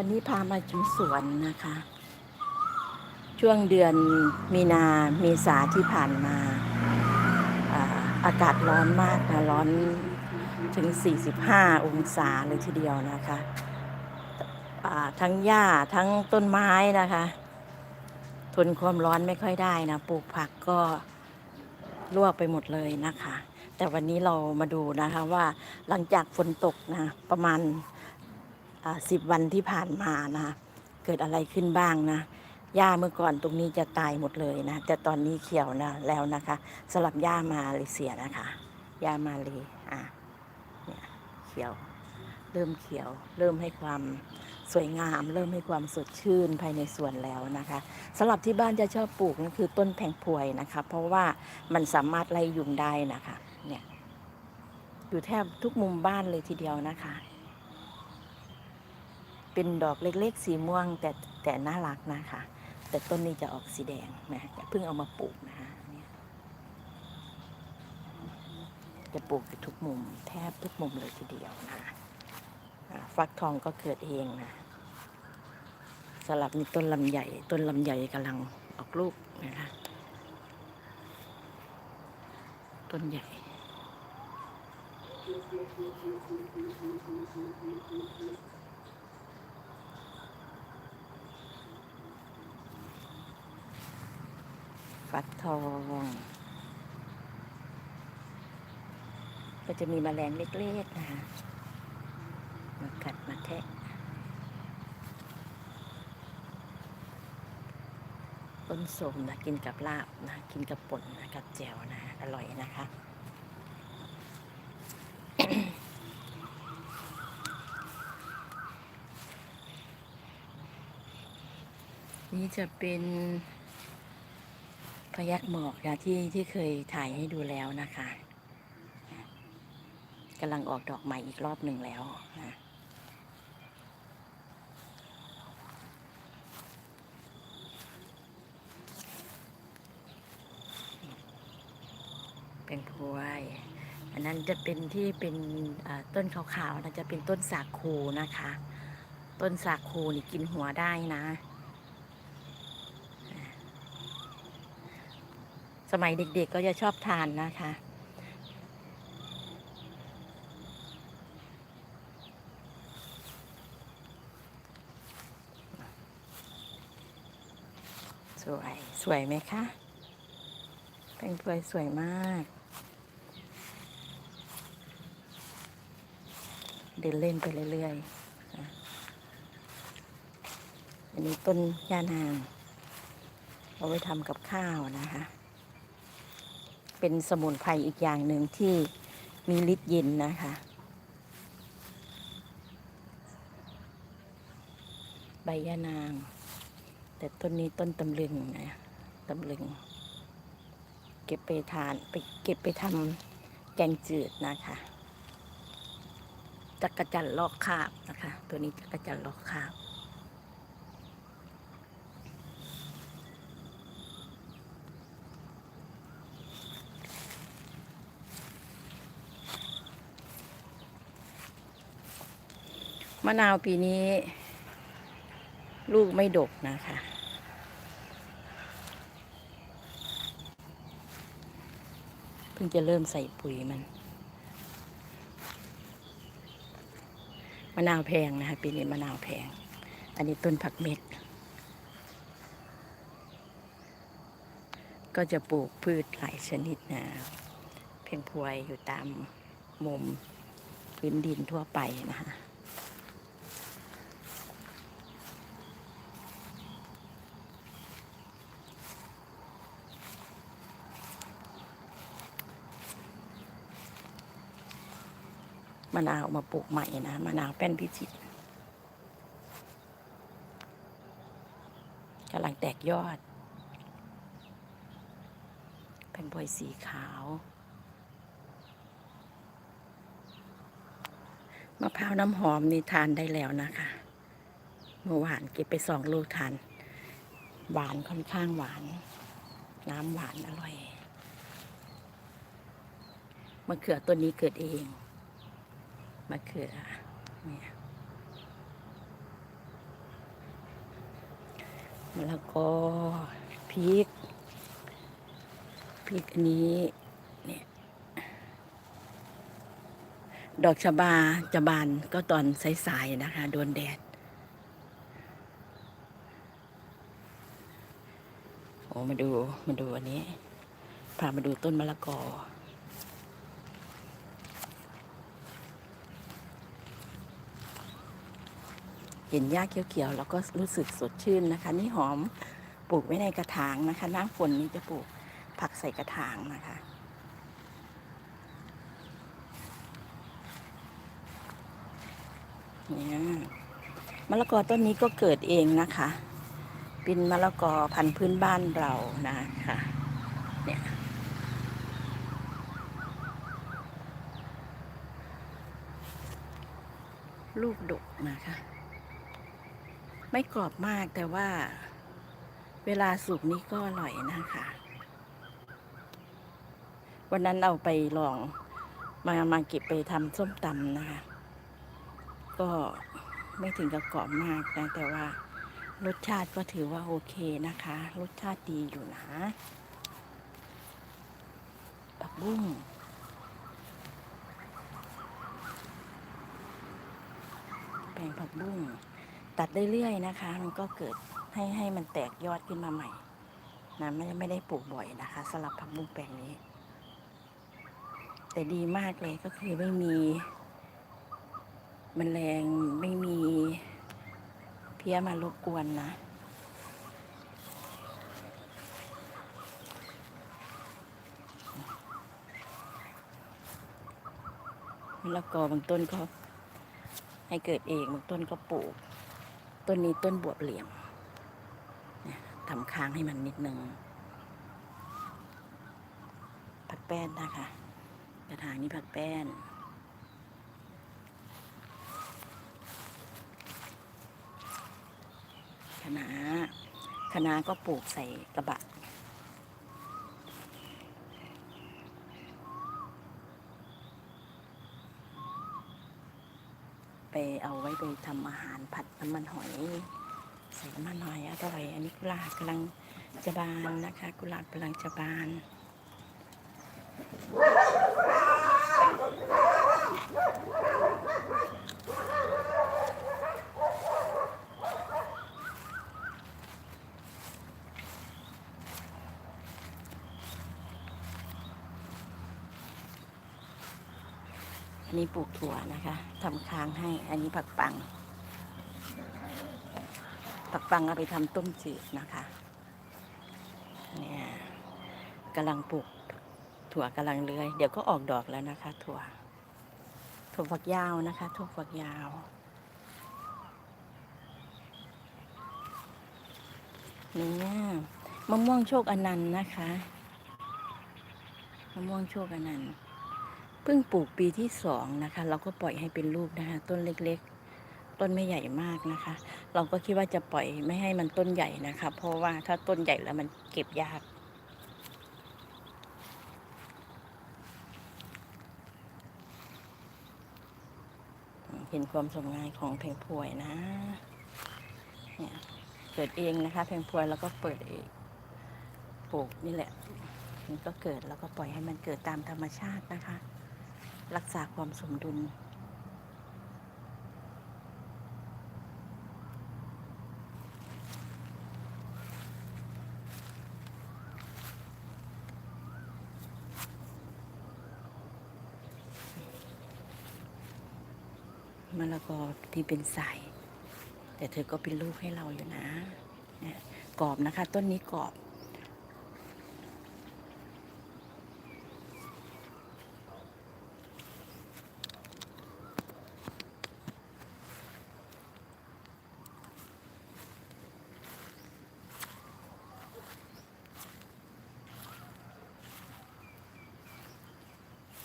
วันนี้พามาชมสวนนะคะ ช่วงเดือนมีนาเมษาที่ผ่านมาอาอากาศร้อนมากนะร้อนถึง 45 องศาเลยทีเดียวนะคะทั้งหญ้าทั้งต้นไม้นะคะ ทนความร้อนไม่ค่อยได้นะปลูกผักก็ลวกไปหมดเลยนะคะ แต่วันนี้เรามาดูนะคะว่าหลังจากฝนตกนะประมาณ สิบวันที่ผ่านมานะเกิดอะไรขึ้นบ้างนะหญ้าเมื่อก่อนตรงนี้จะตายหมดเลยนะ แต่ตอนนี้เขียวนะแล้วนะคะสลับหญ้ามาเลเซียนะคะหญ้ามาเลยอะเนี่ยเขียว เริ่มเขียว เริ่มให้ความสวยงาม เริ่มให้ความสดชื่นภายในสวนแล้วนะคะสำหรับที่บ้านจะชอบปลูกนั่นคือต้นแผงพวยนะคะ เพราะว่ามันสามารถไล่ยุงได้นะคะ เนี่ยอยู่แทบทุกมุมบ้านเลยทีเดียวนะคะ เป็นดอกเล็กๆ สีม่วงแต่แต่น่ารักนะคะ แต่ต้นนี้จะออกสีแดงนะเพิ่งเอามาปลูกนะคะนี่จะปลูกอยู่ทุกมุม แทบทุกมุมเลยทีเดียวนะฟักทองก็เกิดเองนะสลับนี่ต้นลำใหญ่ ต้นลำใหญ่กำลังออกลูกนะคะต้นใหญ่ ฟักทอง ก็จะมีแมลงเล็กๆนะคะมากัดมาแทะต้นสมนะกินกับลาบนะกินกับป่นนะกับแจ่วนะอร่อยนะคะนี่จะเป็น พยักหมอกนะที่ที่เคยถ่ายให้ดูแล้วนะคะกำลังออกดอกใหม่อีกรอบหนึ่งแล้วนะเป็นพวย อันนั้นจะเป็นที่เป็นต้นขาวๆนะจะเป็นต้นสาคูนะคะ ต้นสาคูนี่กินหัวได้นะ สมัยเด็กๆก็จะชอบทานนะคะ สวย สวยไหมคะแป้งพลอยสวยมาก เดินเล่นไปเรื่อยๆ อันนี้ต้นยานางเอาไว้ทำกับข้าวนะคะ เป็นสมุนไพรอีกอย่างหนึ่งที่มีฤทธิ์เย็นนะคะ ใบยานาง แต่ต้นนี้ต้นตำลึงนะตำลึง เก็บไปทานไปเก็บไปทำแกงจืดนะคะจักระจันลอกคาบนะคะ ตัวนี้จักระจันลอกคาบ มะนาวปีนี้ ลูกไม่ดกนะคะ เพิ่งจะเริ่มใส่ปุ๋ยมัน มะนาวแพงนะคะ ปีนี้มะนาวแพง อันนี้ต้นผักเม็ด ก็จะปลูกพืชหลายชนิดนะ เพียงพวยอยู่ตามมุมพื้นดินทั่วไปนะคะะนาวมาปลูกใหม่นะมะนาวแป้นพิจิตรกำลังแตกยอด เป็นบอยสีขาวมะพร้าวน้ำหอมนี่ทานได้แล้วนะคะ เมื่อวานเก็บไปสองลูกทาน หวานค่อนข้างหวาน น้ำหวานอร่อยมะเขือต้นนี้เกิดเอง มะเขือเนี่ยมะละกอพริกพริกอันนี้เนี่ยดอกชะบาจะบานก็ตอนสายๆนะคะ โดนแดดโอ้มาดูมาดูอันนี้พามาดูต้นมะละกอ เห็นหญ้าเขียวๆแล้วก็รู้สึกสดชื่นนะคะ นี่หอมปลูกไว้ในกระถางนะคะหน้าฝนนี้จะปลูกผักใส่กระถางนะคะเนี่ยมะละกอต้นนี้ก็เกิดเองนะคะเป็นมะละกอพันธุ์พื้นบ้านเรานะคะเนี่ยลูกดกนะคะ ไม่กรอบมากแต่ว่า เวลาสุกนี้ก็อร่อยนะคะ วันนั้นเอาไปลองมามาเก็บไปทำส้มตำนะคะ ก็ไม่ถึงกับกรอบมากนะแต่ว่ารสชาติก็ถือว่าโอเคนะคะ รสชาติดีอยู่นะผักบุ้งแปลงผักบุ้ง ตัดเรื่อยๆนะคะ มันก็เกิดให้ให้มันแตกยอดขึ้นมาใหม่นะไม่ไม่ได้ปลูกบ่อยนะคะสำหรับผักบุ้งแปลงนี้ แต่ดีมากเลยก็คือไม่มีมแมลงไม่มีเพี้ยมารบกวนนะมะละกอบางต้นก็ให้เกิดเองบางต้นก็ปลูก ต้นนี้ต้นบวบเหลี่ยมเนี่ยทำค้างให้มันนิดนึงผักแป้นนะคะ กระถางนี้ผักแป้นคะน้าคะนาก็ปลูกใส่กระบะ เอาไว้ไปทำอาหารผัดน้ำมันหอย ใส่น้ำมันหอยอร่อย อันนี้กุหลาบกำลังจะบานนะคะ กุหลาบกำลังจะบาน อันนี้ปลูกถั่วนะคะทำค้างให้ อันนี้ผักปัง ผักปังเอาไปทำต้มจืดนะคะเนี่ยกำลังปลูกถั่วกำลังเลื้อย เดี๋ยวก็ออกดอกแล้วนะคะ ถั่ว ถั่วฝักยาวนะคะ ถั่วฝักยาวเนี่ยมะม่วงโชคอนันต์นะคะ มะม่วงโชคอนันต์ พิ่งปลูกปีที่สองนะคะเราก็ปล่อยให้เป็นลูกนะคะ ต้นเล็กๆ ต้นไม่ใหญ่มากนะคะ เราก็คิดว่าจะปล่อยไม่ให้มันต้นใหญ่นะคะ เพราะว่าถ้าต้นใหญ่แล้วมันเก็บยากเห็นความสมงายของเพลงพวยนะ เนี่ยเกิดเองนะคะ เพลงพวยแล้วก็เปิดเองปลูกนี่แหละ มันก็เกิดแล้วก็ปล่อยให้มันเกิดตามธรรมชาตินะคะ รักษาความสมดุล มะละกอที่เป็นสาย แต่เธอก็เป็นลูกให้เราอยู่นะเนี่ยกรอบนะคะ ต้นนี้กรอบ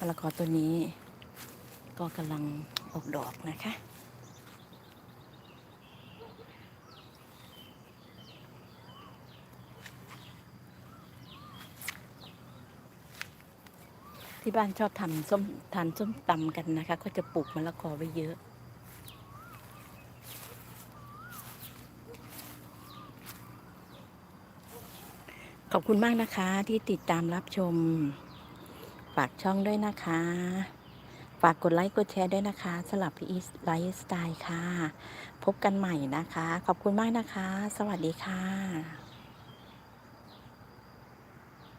ะละกอตัวนี้ก็กำลังออกดอกนะคะ ที่บ้านชอบทำส้มทานส้มตำกันนะคะ ก็จะปลูกมะละกอไว้เยอะขอบคุณมากนะคะที่ติดตามรับชม ฝากช่องด้วยนะคะ ฝากกดไลค์กดแชร์ด้วยนะคะสลับพี่อีสไลฟ์สไตล์ค่ะ พบกันใหม่นะคะ ขอบคุณมากนะคะ สวัสดีค่ะ